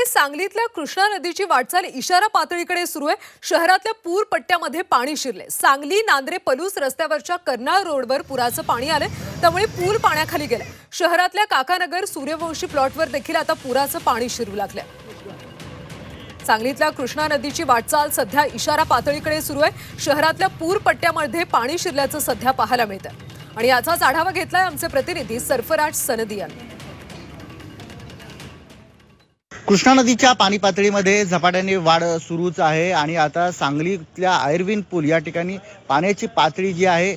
इकडे सांगलीतल्या कृष्णा नदीची वाटचाल इशारा पातळीकडे सुरू आहे. शहरातल्या पूर पट्ट्यामध्ये पाणी शिरले सांगली नांद्रे पलूस रस्त्यावरच्या कर्नाळ रोडवर पुराचं पाणी आलंय. त्यामुळे पूल पाण्याखाली गेलाय. शहरातल्या काकानगर सूर्यवंशी प्लॉटवर देखील आता पुराचं पाणी शिरू लागलंय. सांगलीतल्या कृष्णा नदीची वाटचाल सध्या इशारा पातळीकडे सुरू आहे. शहरातल्या पूर पट्ट्यामध्ये पाणी शिरल्याचं सध्या पाहायला मिळतं आणि याचाच आढावा घेतलाय आमचे प्रतिनिधी सरफराज सनदी यांनी. कृष्णा नदीच्या पाणी पातळीमध्ये झपाट्याने वाढ सुरूच आहे आणि आता सांगलीतल्या आयर्विन पूल या ठिकाणी पाण्याची पातळी जी आहे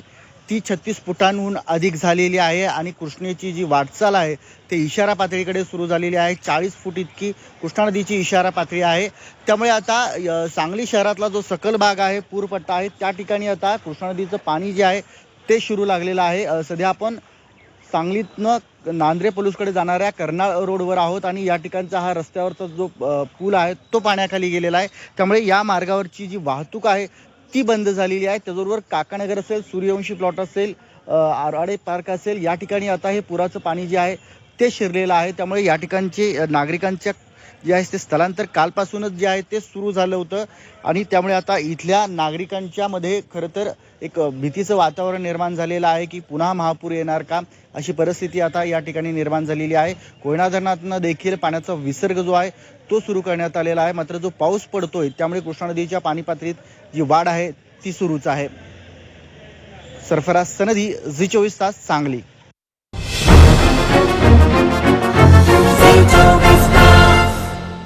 ती छत्तीस फुटांहून अधिक झालेली आहे आणि कृष्णेची जी वाटचाल आहे ते इशारा पातळीकडे सुरू झालेली आहे. चाळीस फूट इतकी कृष्णा नदीची इशारा पातळी आहे. त्यामुळे आता सांगली शहरातला जो सकल भाग आहे पूरपट्टा आहे त्या ठिकाणी आता कृष्णा नदीचं पाणी जे आहे ते शिरू लागलेलं आहे. सध्या आपण सांगलीतनं नांद्रे पलूसकडे जाणाऱ्या कर्नाळ रोडवर आहोत आणि या ठिकाणचा हा रस्त्यावरचा जो पूल आहे तो पाण्याखाली गेलेला आहे. त्यामुळे या मार्गावरची जी वाहतूक आहे ती बंद झालेली आहे. त्याचबरोबर काकानगर असेल सूर्यवंशी प्लॉट असेल आराडे पार्क असेल या ठिकाणी आता हे पुराचं पाणी जे आहे ते शिरलेलं आहे. त्यामुळे या ठिकाणचे नागरिकांच्या जे आहे ते स्थलांतर कालपासूनच जे आहे ते सुरू झालं होतं. आणि त्यामुळे आता इथल्या नागरिकांच्या मध्ये खरं तर एक भीतीचं वातावरण निर्माण झालेलं आहे की पुन्हा महापूर येणार का? अशी परिस्थिती आता या ठिकाणी निर्माण झालेली आहे. कोयना धरणातनं देखील पाण्याचा विसर्ग जो आहे तो सुरू करण्यात आलेला आहे. मात्र जो पाऊस पडतोय त्यामुळे कृष्णा नदीच्या पाणीपातळीत जी वाढ आहे ती सुरूच आहे. सरफराज सनदी झी चोवीस तास सांगली.